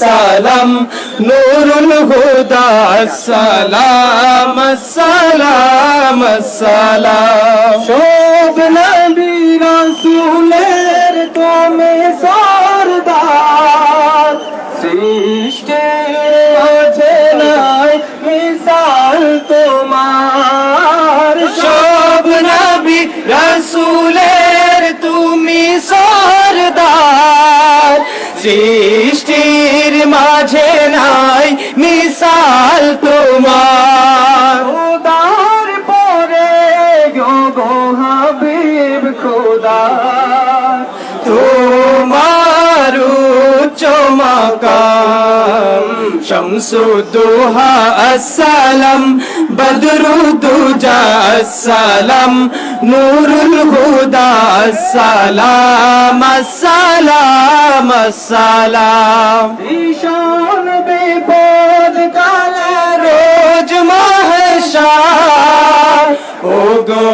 সালাম। নুরুল হুদা সালাম সালাম সালাম। সব নবী রাসূলের তুমি সরদার। সৃষ্টির মাঝে নাই মিসাল তোমার। সব নবী রাসূলের তুমি সরদার। সৃষ্টির মাঝে নাই মিসাল তোমার। খোদার পরে গো হাবিব খোদা। তোমার চমকাম শামসুদ্দোহা আসসালাম বদরুদ্দুজা আসসালাম নূরুল হুদা আসসালাম আসসালাম। আসসালাম ভীষণ বিপদ কালে রোজ মহেশা ও গো